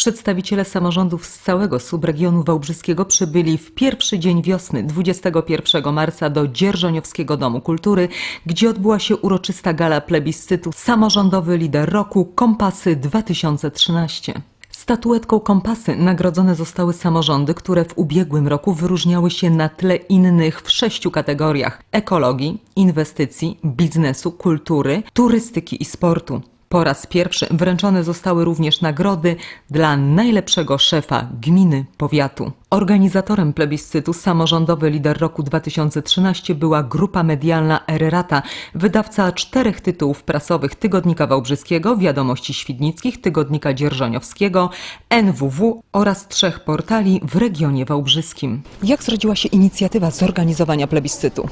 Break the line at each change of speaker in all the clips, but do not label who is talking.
Przedstawiciele samorządów z całego subregionu wałbrzyskiego przybyli w pierwszy dzień wiosny 21 marca do Dzierżoniowskiego Domu Kultury, gdzie odbyła się uroczysta gala plebiscytu Samorządowy Lider Roku Kompasy 2013. Statuetką Kompasy nagrodzone zostały samorządy, które w ubiegłym roku wyróżniały się na tle innych w sześciu kategoriach: ekologii, inwestycji, biznesu, kultury, turystyki i sportu. Po raz pierwszy wręczone zostały również nagrody dla najlepszego szefa gminy powiatu. Organizatorem plebiscytu Samorządowy Lider Roku 2013 była grupa medialna Ererata, wydawca czterech tytułów prasowych Tygodnika Wałbrzyskiego, Wiadomości Świdnickich, Tygodnika Dzierżoniowskiego, NWW oraz trzech portali w regionie wałbrzyskim. Jak zrodziła się inicjatywa zorganizowania plebiscytu?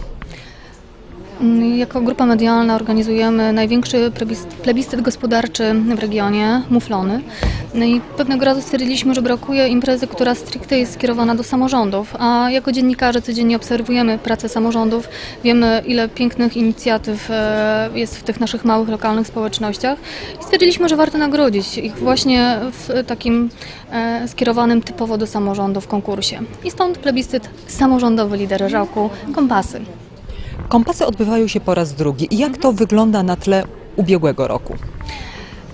Jako grupa medialna organizujemy największy plebis- plebiscyt gospodarczy w regionie, Muflony. No i pewnego razu stwierdziliśmy, że brakuje imprezy, która stricte jest skierowana do samorządów, a jako dziennikarze codziennie obserwujemy pracę samorządów, wiemy ile pięknych inicjatyw e, jest w tych naszych małych, lokalnych społecznościach i stwierdziliśmy, że warto nagrodzić ich właśnie w takim e, skierowanym typowo do samorządów konkursie. I stąd plebiscyt samorządowy lider roku, kompasy.
Kompasy odbywają się po raz drugi. I jak to wygląda na tle ubiegłego roku?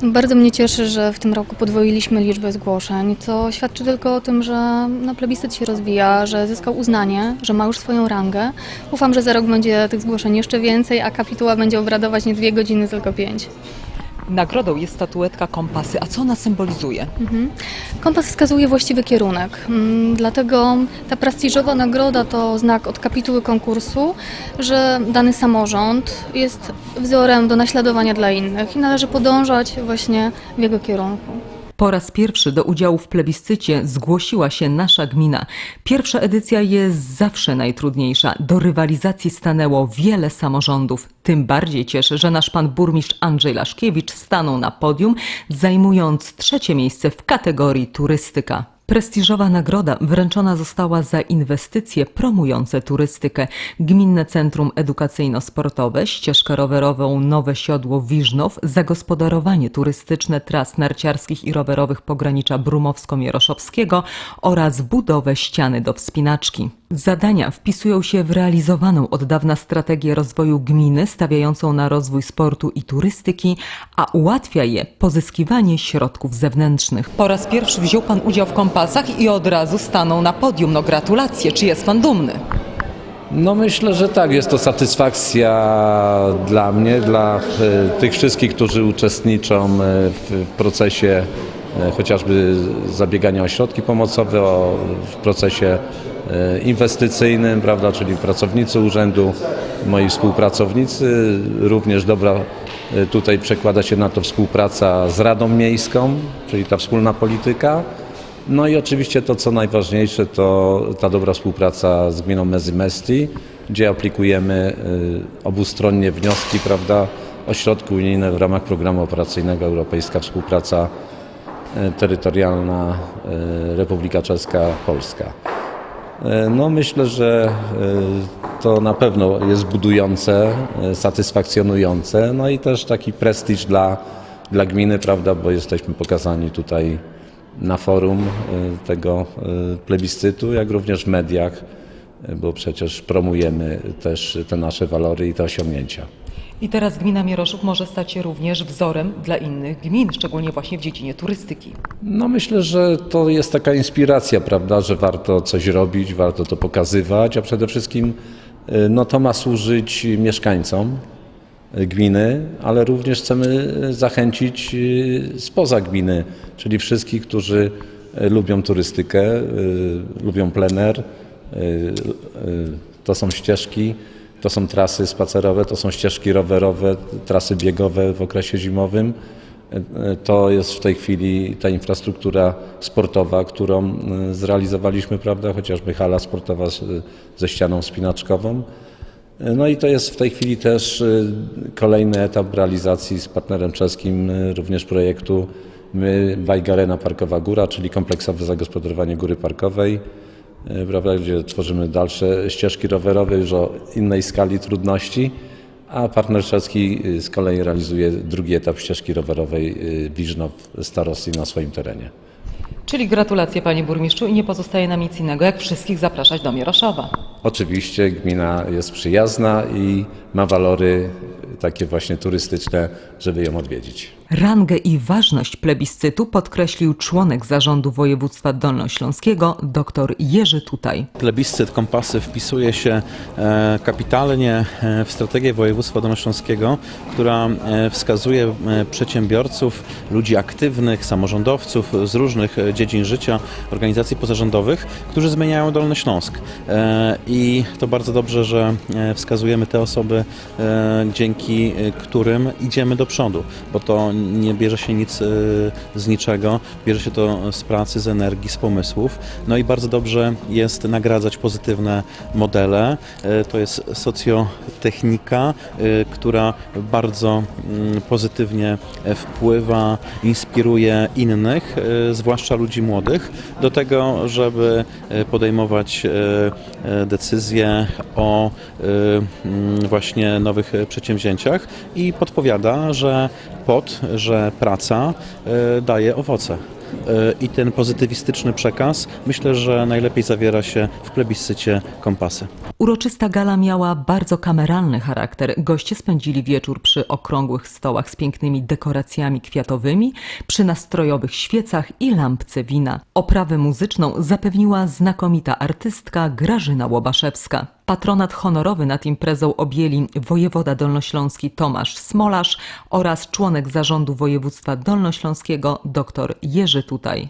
Bardzo mnie cieszy, że w tym roku podwoiliśmy liczbę zgłoszeń, co świadczy tylko o tym, że plebiscyt się rozwija, że zyskał uznanie, że ma już swoją rangę. Ufam, że za rok będzie tych zgłoszeń jeszcze więcej, a kapituła będzie obradować nie dwie godziny, tylko pięć.
Nagrodą jest statuetka Kompasy. A co ona symbolizuje?
Kompas wskazuje właściwy kierunek, Mm, dlatego ta prestiżowa nagroda to znak od kapituły konkursu, że dany samorząd jest wzorem do naśladowania dla innych i należy podążać właśnie w jego kierunku.
Po raz pierwszy do udziału w plebiscycie zgłosiła się nasza gmina. Pierwsza edycja jest zawsze najtrudniejsza. Do rywalizacji stanęło wiele samorządów. Tym bardziej cieszy, że nasz pan burmistrz Andrzej Laszkiewicz stanął na podium, zajmując trzecie miejsce w kategorii turystyka. Prestiżowa nagroda wręczona została za inwestycje promujące turystykę. Gminne Centrum Edukacyjno-Sportowe, ścieżkę rowerową Nowe Siodło Wiżnow, zagospodarowanie turystyczne tras narciarskich i rowerowych pogranicza Brumowsko-Mieroszowskiego oraz budowę ściany do wspinaczki. Zadania wpisują się w realizowaną od dawna strategię rozwoju gminy stawiającą na rozwój sportu i turystyki, a ułatwia je pozyskiwanie środków zewnętrznych. Po raz pierwszy wziął Pan udział w kompasach i od razu stanął na podium. No gratulacje, czy jest Pan dumny?
No myślę, że tak, jest to satysfakcja dla mnie, dla e, tych wszystkich, którzy uczestniczą e, w, procesie e, chociażby zabiegania o środki pomocowe, o, w procesie inwestycyjnym, prawda, czyli pracownicy urzędu, moi współpracownicy, również dobra e, tutaj przekłada się na to współpraca z Radą Miejską, czyli ta wspólna polityka. No i oczywiście to, co najważniejsze, to ta dobra współpraca z gminą Mezymesti, gdzie aplikujemy y, obustronnie wnioski, prawda, o środki unijne w ramach programu operacyjnego Europejska Współpraca Terytorialna Republika Czeska Polska. Y, No myślę, że y, to na pewno jest budujące, y, satysfakcjonujące, no i też taki prestiż dla, dla gminy, prawda, bo jesteśmy pokazani tutaj na forum tego plebiscytu, jak również w mediach, bo przecież promujemy też te nasze walory i te osiągnięcia.
I teraz gmina Mieroszów może stać się również wzorem dla innych gmin, szczególnie właśnie w dziedzinie turystyki.
No myślę, że to jest taka inspiracja, prawda, że warto coś robić, warto to pokazywać, a przede wszystkim y, no to ma służyć mieszkańcom gminy, ale również chcemy y, zachęcić y, spoza gminy, czyli wszystkich, którzy lubią turystykę, lubią plener. To są ścieżki, to są trasy spacerowe, to są ścieżki rowerowe, trasy biegowe w okresie zimowym. To jest w tej chwili ta infrastruktura sportowa, którą y, zrealizowaliśmy, prawda, chociażby hala sportowa ze ścianą spinaczkową. No i to jest w tej chwili też y, kolejny etap realizacji z partnerem czeskim również projektu My Bike Arena Parkowa Góra, czyli kompleksowe zagospodarowanie góry parkowej, prawda, gdzie tworzymy dalsze ścieżki rowerowe już o innej skali trudności, a partner czeski y, z kolei realizuje drugi etap ścieżki rowerowej y, Wiżnow Starosty na swoim terenie.
Czyli gratulacje panie burmistrzu i nie pozostaje nam nic innego, jak wszystkich zapraszać do Mieroszowa.
Oczywiście gmina jest przyjazna i ma walory takie właśnie turystyczne, żeby ją odwiedzić.
Rangę i ważność plebiscytu podkreślił członek zarządu województwa dolnośląskiego dr Jerzy Tutaj.
Plebiscyt kompasy wpisuje się e, kapitalnie e, w strategię województwa dolnośląskiego, która e, wskazuje przedsiębiorców, ludzi aktywnych, samorządowców z różnych dziedzin życia, organizacji pozarządowych, którzy zmieniają Dolny Śląsk. I to bardzo dobrze, że wskazujemy te osoby, e, dzięki e, którym idziemy do przodu, bo to nie bierze się nic e, z niczego, bierze się to z pracy, z energii, z pomysłów. No i bardzo dobrze jest nagradzać pozytywne modele. E, To jest socjotechnika, która bardzo mm, pozytywnie wpływa, inspiruje innych, zwłaszcza ludzi młodych, do tego, żeby podejmować decyzje o mm, właśnie nowych e, przedsięwzięciach i podpowiada, że pot, że praca e, daje owoce. E, I ten pozytywistyczny przekaz myślę, że najlepiej zawiera się w plebiscycie kompasy.
Uroczysta gala miała bardzo kameralny charakter. Goście spędzili wieczór przy okrągłych stołach z pięknymi dekoracjami kwiatowymi, przy nastrojowych świecach i lampce wina. Oprawę muzyczną zapewniła znakomita artystka Grażyna Łobaszewska. Patronat honorowy nad imprezą objęli wojewoda dolnośląski Tomasz Smolarz oraz członek zarządu województwa dolnośląskiego dr Jerzy Tutaj.